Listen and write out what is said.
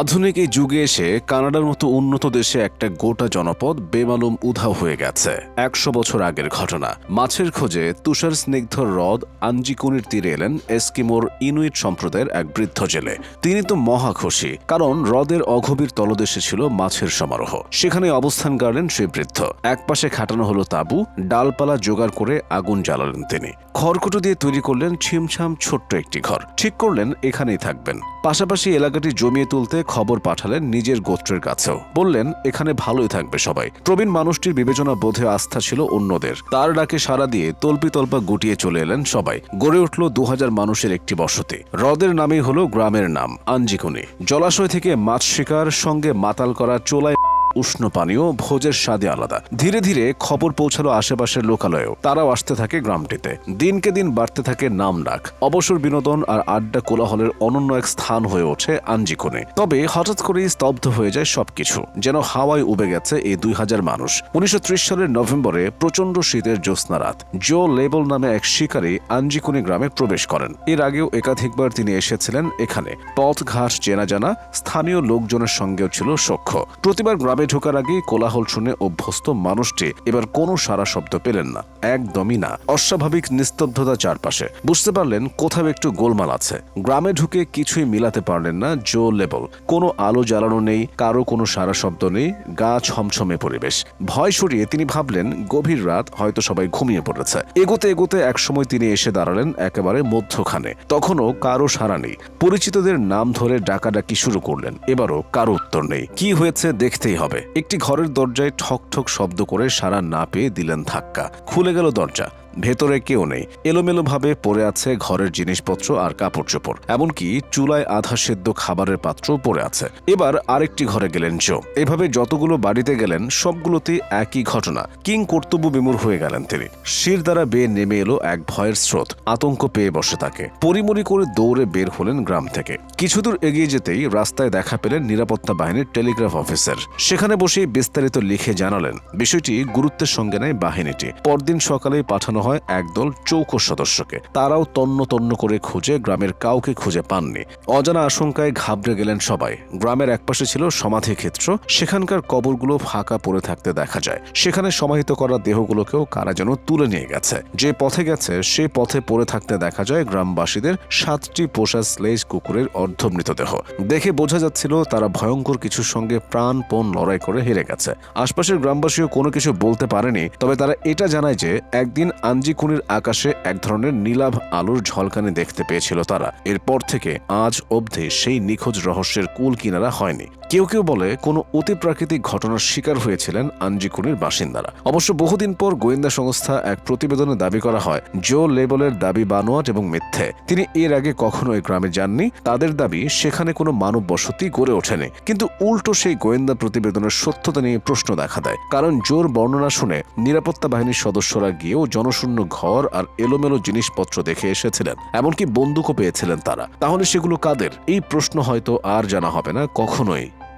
আধুনিক এই যুগে এসে কানাডার মতো উন্নত দেশে একটা গোটা জনপদ বেমালুম উধাও হয়ে গেছে। একশো বছর আগের ঘটনা। মাছের খোঁজে তুষার স্নিগ্ধ হ্রদ আঞ্জিকুনির তীরে এলেন এস্কিমোর ইনুইট সম্প্রদায়ের এক বৃদ্ধ জেলে। তিনি তো মহা খুশি, কারণ হ্রদের অগভীর তলদেশে ছিল মাছের সমারোহ। সেখানে অবস্থান গাড়লেন সেই বৃদ্ধ। একপাশে খাটানো হলো তাঁবু, ডালপালা জোগাড় করে আগুন জ্বালালেন তিনি। খড়কুটো দিয়ে তৈরি করলেন ছিমছাম ছোট্ট একটি ঘর। ঠিক করলেন, এখানেই থাকবেন। পাশাপাশি এলাকাটি জমিয়ে তুলতে খবর পাঠালেন নিজের গোত্রের কাছেও। বললেন, এখানে ভালোই থাকবে সবাই। প্রবীণ মানুষটির বিবেচনা বোধে আস্থা ছিল অন্যদের। তার ডাকে সাড়া দিয়ে তল্পি তল্পা গুটিয়ে চলে এলেন সবাই। গড়ে উঠল দু হাজার মানুষের একটি বসতি। হ্রদের নামেই হলো গ্রামের নাম, আঞ্জিকুনি। জলাশয় থেকে মাছ শিকার সঙ্গে মাতাল করা চোলায় উষ্ণ পানীয়, ভোজের স্বাদে আলাদা। ধীরে ধীরে খবর পৌঁছালো আশেপাশের লোকালয়েও। তারাও আসতে থাকে গ্রামটিতে। দিনকে দিন বাড়তে থাকে নাম ডাক। অবসর বিনোদন আর আড্ডা কোলাহলের অনন্য এক স্থান হয়ে ওঠে আঞ্জিকোনে তবে হঠাৎ করেই স্তব্ধ হয়ে যায় সবকিছু। যেন হাওয়ায় উবে গেছে এই দুই হাজার মানুষ। উনিশশো ত্রিশ সালের নভেম্বরে প্রচণ্ড শীতের জ্যোৎস্না রাত। জো লেবল নামে এক শিকারী আঞ্জিকুনি গ্রামে প্রবেশ করেন। এর আগেও একাধিকবার তিনি এসেছিলেন এখানে। পথ ঘাট চেনা জানা, স্থানীয় লোকজনের সঙ্গেও ছিল সখ্য। প্রতিবার গ্রামে ঢোকার আগে কোলাহল শুনে অভ্যস্ত মানুষটি এবার কোনো সারা শব্দ পেলেন না। একদমই না। অস্বাভাবিক নিস্তব্ধতা চারপাশে। বুঝতে পারলেন কোথাও একটু গোলমাল আছে। গ্রামে ঢুকে কিছুই মিলাতে পারলেন না জো লেবল। কোনো আলো জ্বালানো নেই, কারও কোনো সারা শব্দ নেই, গা ছমছমে পরিবেশ। ভয় সরিয়ে তিনি ভাবলেন, গভীর রাত, হয়তো সবাই ঘুমিয়ে পড়েছে। এগোতে এগোতে একসময় তিনি এসে দাঁড়ালেন একেবারে মধ্যখানে। তখনও কারও সারা নেই। পরিচিতদের নাম ধরে ডাকাডাকি শুরু করলেন। এবারও কারও উত্তর নেই। কি হয়েছে দেখতেই হবে। একটি ঘরের দরজায় ঠক ঠক শব্দ করে সারা না পেয়ে দিলেন ধাক্কা। খুলে গেল দরজা। ভেতরে কেউ নেই। এলোমেলোভাবে পড়ে আছে ঘরের জিনিসপত্র আর কাপড় চোপড় এমনকি চুলায় আধা সেদ্ধ খাবারের পাত্র পড়ে আছে। এবার আরেকটি ঘরে গেলেন জো। এভাবে যতগুলো বাড়িতে গেলেন, সবগুলোতে একই ঘটনা। কিং কর্তব্য বিমূর হয়ে গেলেন তিনি। শির দ্বারা বেয়ে নেমে এলো এক ভয়ের স্রোত, আতঙ্ক পেয়ে বসে তাকে। পরিমরি করে দৌড়ে বের হলেন গ্রাম থেকে। কিছুদূর এগিয়ে যেতেই রাস্তায় দেখা পেলেন নিরাপত্তা বাহিনীর টেলিগ্রাফ অফিসার। সেখানে বসেই বিস্তারিত লিখে জানালেন। বিষয়টি গুরুত্বের সঙ্গে নেয় বাহিনীটি। পরদিন সকালে পাঠানো হয় একদল চৌকো সদস্যকে। তারাও তন্ন তন্ন করে খুঁজে গ্রামের কাউকে খুঁজে পাননি। অজানা আশঙ্কায় ঘাবড়ে গেলেন সবাই। গ্রামের একপাশে ছিল সমাধি ক্ষেত্র সেখানকার কবরগুলো ফাঁকা পড়ে থাকতে দেখা যায়। সেখানে সমাহিত করা দেহগুলোকেও কারা যেন তুলে নিয়ে গেছে। যে পথে গেছে, সে পথে পড়ে থাকতে দেখা যায় গ্রামবাসীদের সাতটি পোষা স্লেজ কুকুরের অর্ধ মৃতদেহ দেখে বোঝা যাচ্ছিল তারা ভয়ঙ্কর কিছুর সঙ্গে প্রাণপণ লড়াই করে হেরে গেছে। আশপাশের গ্রামবাসীও কোনো কিছু বলতে পারেনি, তবে তারা এটা জানায় যে, একদিন আঞ্জিকুনির আকাশে এক ধরনের নীলাভ আলোর ঝলকানি দেখতে পেয়েছিল তারা। এরপর থেকে আজ অবধি সেই নিখোঁজ রহস্যের কুল কিনারা হয়নি। কেউ কেউ বলে কোনো অতি প্রাকৃতিক ঘটনার শিকার হয়েছিলেন আঞ্জিকুনির বাসিন্দারা। অবশ্য বহুদিন পর গোয়েন্দা সংস্থা এক প্রতিবেদনে দাবি করা হয়, জো লেবলের দাবি বানোয়াট এবং মিথ্যে। তিনি এর আগে কখনো এই গ্রামে যাননি, তাদের দাবি সেখানে কোনো মানব বসতি গড়ে ওঠেনি। কিন্তু উল্টো সেই গোয়েন্দা প্রতিবেদনের সত্যতা নিয়ে প্রশ্ন দেখা দেয়, কারণ জোর বর্ণনা শুনে নিরাপত্তা বাহিনীর সদস্যরা গিয়েও জনশূন্য ঘর আর এলোমেলো জিনিসপত্র দেখে এসেছিলেন, এমনকি বন্দুকও পেয়েছিলেন তারা। তাহলে সেগুলো কাদের? এই প্রশ্ন হয়তো আর জানা হবে না, কখনোই।